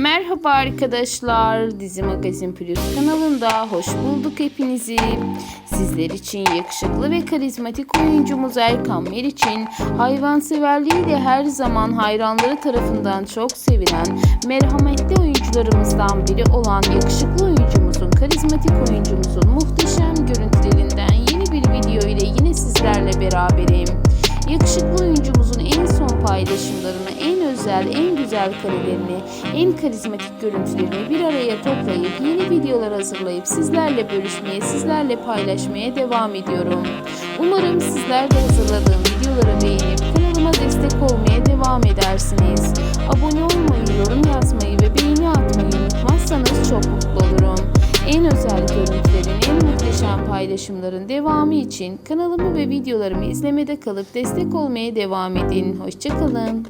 Merhaba arkadaşlar. Dizi Magazin Plus kanalında hoş bulduk hepinizi. Sizler için yakışıklı ve karizmatik oyuncumuz Erkan Meriç'in hayvanseverliğiyle her zaman hayranları tarafından çok sevilen merhametli oyuncularımızdan biri olan yakışıklı oyuncumuzun, karizmatik oyuncumuzun muhteşem görüntülerinden yeni bir video ile yine sizlerle beraberim. Yakışıklı oyuncumuzun en son paylaşımlarını, en özel, en güzel karelerini, en karizmatik görüntülerini bir araya toplayıp yeni videolar hazırlayıp sizlerle bölüşmeye, sizlerle paylaşmaya devam ediyorum. Umarım sizler de hazırladığım videoları beğenip kanalıma destek olmaya devam edersiniz. Abone olmayı, yorum yazmayı ve beğeni atmayı unutmazsanız çok mutlu olurum. En özel muhteşem paylaşımların devamı için kanalımı ve videolarımı izlemede kalıp destek olmaya devam edin. Hoşçakalın.